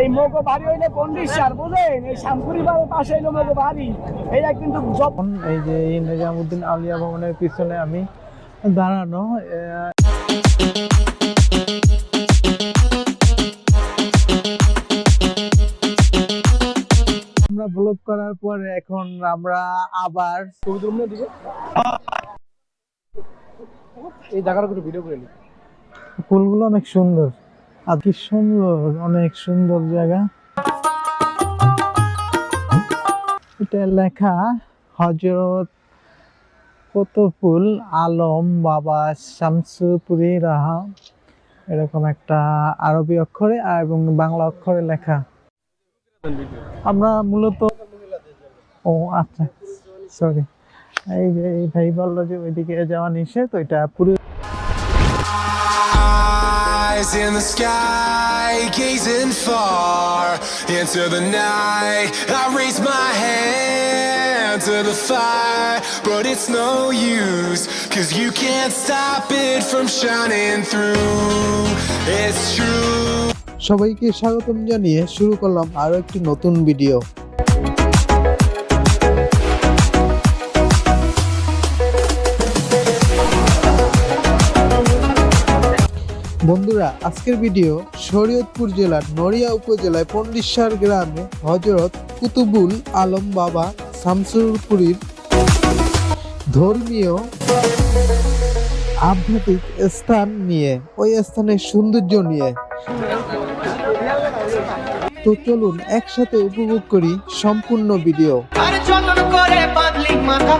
এই মগো বাড়ি হইলে পন্ডিসার বুঝেন এই শ্যামপুরি পাশে হইল মগো বাড়ি। এইটা কিন্তু এখন এই যে এই নিজামুদ্দিন আলিয়া ভবনের পিছনে আমি দাঁড়ানো আমরা ব্লগ করার পরে এখন আমরা আবার এই জায়গাটা ভিডিও করে নি ফুলগুলো অনেক সুন্দর। আর কি সুন্দর, অনেক সুন্দর জায়গা। এটা লেখা হজরত কতফুল আলম বাবা শামসুপুরি রাহা। এরকম একটা আরবি অক্ষরে এবং বাংলা অক্ষরে লেখা। আমরা মূলত ও আচ্ছা সরি এই যে এই ভাই বলল যে ওইদিকে যাওয়া নিষেধ, ওইটা পুরো Eyes in the sky, gazing far into the night. I raise my hand to the fire, but it's no use, cause you can't stop it from shining through. It's true. সবাইকে স্বাগতম জানিয়ে শুরু করলাম আরও একটি নতুন ভিডিও বন্ধুরা, আজকের ভিডিও শরীয়তপুর জেলার নড়িয়া উপজেলায় পন্ডিসার গ্রামে হজরত কুতুবুল আলম বাবা শামসুরপুরীর ধর্মীয় আধ্যাত্মিক স্থান নিয়ে, ওই স্থানের সৌন্দর্য নিয়ে। তো চলুন একসাথে উপভোগ করি সম্পূর্ণ ভিডিও করে মাথা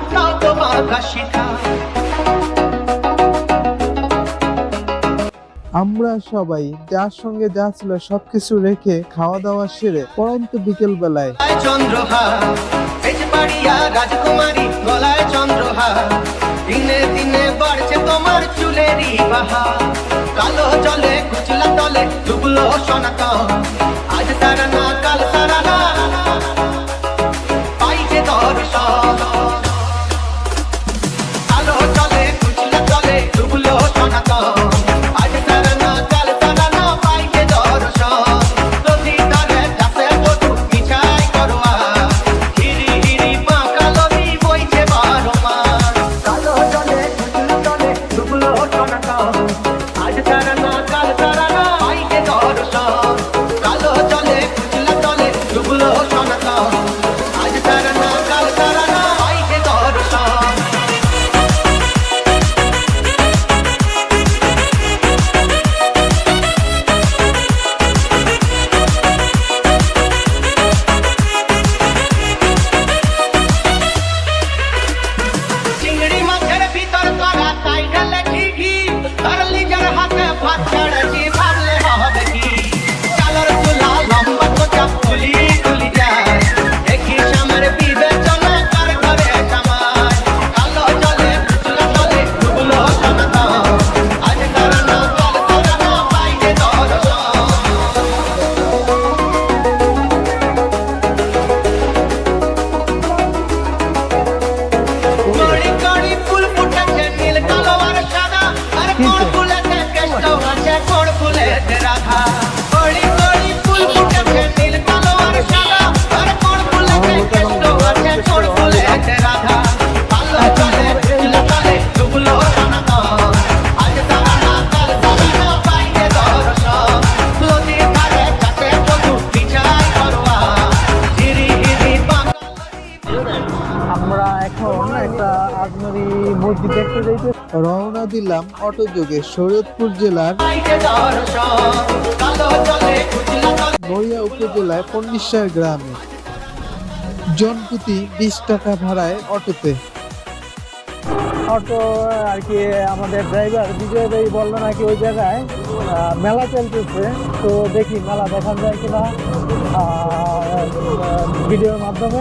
আমরা সবাই যার সঙ্গে যা ছিল সবকিছু রেখে খাওয়া দাওয়া সেরে পরন্ত বিকেল বেলায় কালো জলে, কুচলা তলে ডুবলো সনাতন। রওনা দিলাম অটো যোগে শরীয়তপুর জেলার নড়িয়া উপজেলায় পন্ডিসার গ্রামে। জনপ্রতি বিশ টাকা ভাড়ায় অটোতে। অটো আর কি আমাদের ড্রাইভার বিজয় ভাই বলল নাকি ওই জায়গায় মেলা চলতেছে। তো দেখি মেলা দেখা যায় কিনা ভিডিওর মাধ্যমে।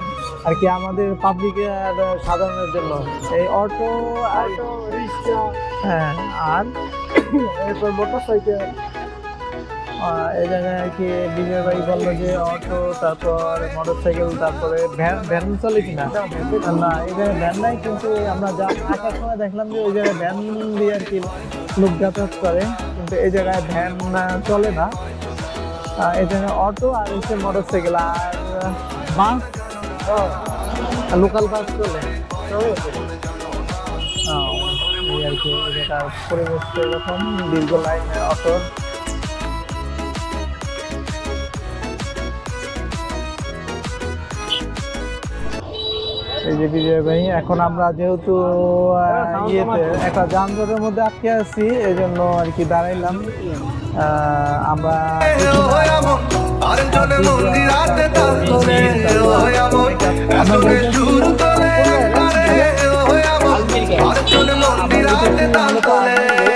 আর কি আমাদের পাবলিকের সাধারণের জন্য। এই অটো অটো রিক্সা হ্যাঁ আর এরপর মোটরসাইকেল আহ, এই জায়গায় আর কি বিজয় ভাই বলল যে অটো তারপর মোটরসাইকেল তারপরে ভ্যান ভ্যান চলে কিনা? না এই জায়গায় ভ্যান নাই কিন্তু আমরা যা আসার সময় দেখলাম যে ওই জায়গায় ভ্যান দিয়ে আর কি লোক যাতায়াত করে কিন্তু এই জায়গায় ভ্যান চলে না। এই জায়গায় অটো আর হচ্ছে মোটরসাইকেল আর বাস লোকাল বাস চলে। এই আর কি পরিবেশ এরকম দীর্ঘ লাইনে অটোর এই যে বিজয় ভাই এখন আমরা যেহেতু ইয়েতে একটা যানজটের মধ্যে আটকে আছি এই জন্য আর কি দাঁড়াইলাম আমরা মন্দির